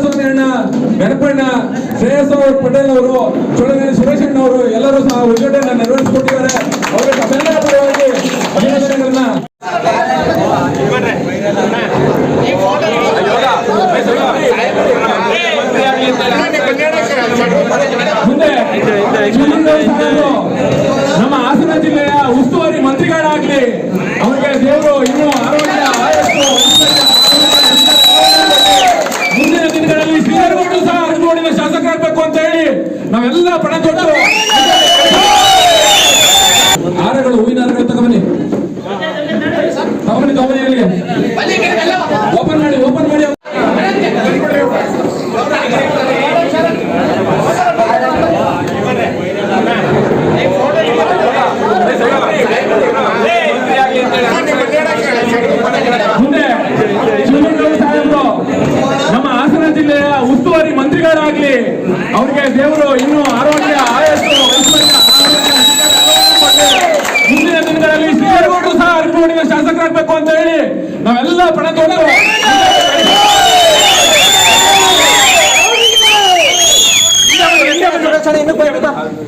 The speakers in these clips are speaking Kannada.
ಸ್ವಾಮಿ ಅಣ್ಣ ಗಣಪಣ್ಣ ಶ್ರೇಯಸ್ ಅವರು ಪಟೇಲ್ ಅವರು ಚೋಳವೇಲಿ ಸುರೇಶಣ್ಣವರು ಅಣ್ಣ ಅವರು ಎಲ್ಲರೂ ಸಹ ಉದ್ಘಾಟನೆ ನಮ್ಮ ಹಾಸನ ಜಿಲ್ಲೆಯ ಉಸ್ತುವಾರಿ ಮಂತ್ರಿಗಳಾಗ್ಲಿ, ಅವರಿಗೆ ದೇವರು ಇನ್ನೂ ಆರೋಗ್ಯ, ಆಯಸ್ಸು, ಮುಂದಿನ ದಿನಗಳಲ್ಲಿ ಶ್ರೀಧರಗೌಡರು ಸಹ ಅರಗೋಡಿನ ಶಾಸಕರಾಗಬೇಕು ಅಂತ ಹೇಳಿ ನಾವೆಲ್ಲ ಪಣ ತೊಟ್ಟು ಹಾರಗಳು ಹೂವಿನ ಹಾರಗಳು ತಗೊಂಬನ್ನಿ ತಗೊಂಬನ್ನಿ ತಗೊಂಬನ್ನಿ ಅಲ್ಲಿಗೆ ಓಪನ್ ಮಾಡಿ ಓಪನ್ ಮಾಡಿ ಮುಂದೆ ಸಾಹೇಬರು ನಮ್ಮ ಹಾಸನ ಜಿಲ್ಲೆಯ ಉಸ್ತುವಾರಿ ಮಂತ್ರಿಗಳಾಗ್ಲಿ ಅವ್ರಿಗೆ ದೇವರು ಇನ್ನೂ ಆರೋಗ್ಯ ಆಯಸ್ಸು. ಮುಂದಿನ ದಿನಗಳಲ್ಲಿ ಶ್ರೀಧರಗೌಡರು ಸಹ ಅರಕೋಡಿನ ಶಾಸಕರಾಗಬೇಕು ಅಂತ ಹೇಳಿ ನಾವೆಲ್ಲ ಪಣ ತೊಟ್ಟು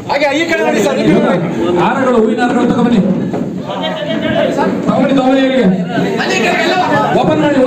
ಹಾಗೆ ಈ ಕಡೆ ನೋಡಿ ಸರ್ ಹಾರಗಳು ಹೂವಿನ ಹಾರಗಳು ತಗೊಂಬನ್ನಿ ತಗೊಂಬನ್ನಿ ಇಲ್ಲಿಗೆ. ಓಪನ್ ಮಾಡಿ.